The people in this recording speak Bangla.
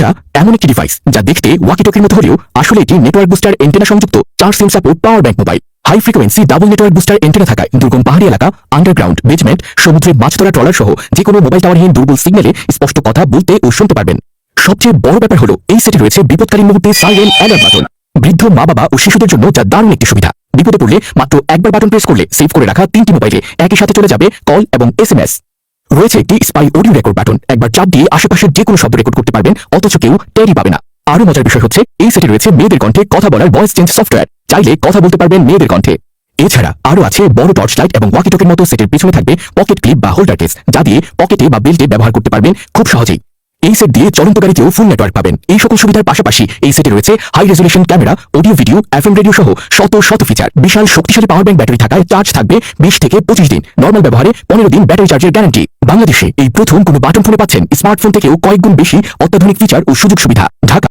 এটা এমন একটি ডিভাইস যা দেখতে ওয়াকিটকির মতো হলেও আসলে এটি নেটওয়ার্ক বুস্টার এন্টেনা সংযুক্ত চার SIM support power bank mobile high frequency double network booster antenna থাকায় দুর্গম পাহাড়ি এলাকা আন্ডারগ্রাউন্ড বেজমেন্ট সমুদ্রে মাছ ধরা ট্রলার সহ যে কোনো মোবাইল টাওয়ারহীন দুর্বল সিগন্যালে স্পষ্ট কথা বলতে ও শুনতে পারবেন। সবচেয়ে বড় ব্যাপার হলো, এই সেটে রয়েছে বিপদকালীন মুহূর্তে সাইরেন অ্যালার্ট বাটন বৃদ্ধ মা, বাবা ও শিশুদের জন্য যা দারুণ একটি সুবিধা। বিপদে পড়লে মাত্র একবার বাটন প্রেস করলে সেভ করে রাখা তিনটি মোবাইলে একই সাথে চলে যাবে কল এবং এসএমএস রয়েছে একটি স্পাই অডিও রেকর্ড বাটন একবার চাপ দিয়ে আশেপাশের যে কোনো শব্দ রেকর্ড করতে পারবেন, অথচ কেউ টেরই পাবে না। আরও মজার বিষয় হচ্ছে, এই সেটে রয়েছে মেয়েদের কণ্ঠে কথা বলার ভয়েস চেঞ্জ সফটওয়্যার চাইলে কথা বলতে পারবেন মেয়েদের কণ্ঠে। এছাড়া আরও আছে বড় টর্চ লাইট এবং ওয়াকিটকের মতো সেটের পিছনে থাকবে পকেট ক্লিপ বা হোল্ডার কেস যা দিয়ে পকেটে বা বেল্টে ব্যবহার করতে পারবেন খুব সহজেই। এই সেট দিয়ে চলন্ত গাড়িতেও ফুল নেটওয়ার্ক পাবেন। এই সকল সুবিধার পাশাপাশি এই সেটে রয়েছে high resolution camera audio video FM radio সহ শত শত ফিচার বিশাল শক্তিশালী পাওয়ার ব্যাংক ব্যাটারি থাকায় চার্জ থাকবে বিশ থেকে পঁচিশ দিন। নর্মাল ব্যবহারে পনেরো দিন ব্যাটারি চার্জের গ্যারান্টি বাংলাদেশে এই প্রথম কোনো বাটন ফোনে পাচ্ছেন স্মার্টফোন থেকেও কয়েক গুণ বেশি অত্যাধুনিক ফিচার ও সুযোগ সুবিধা। ঢাকা।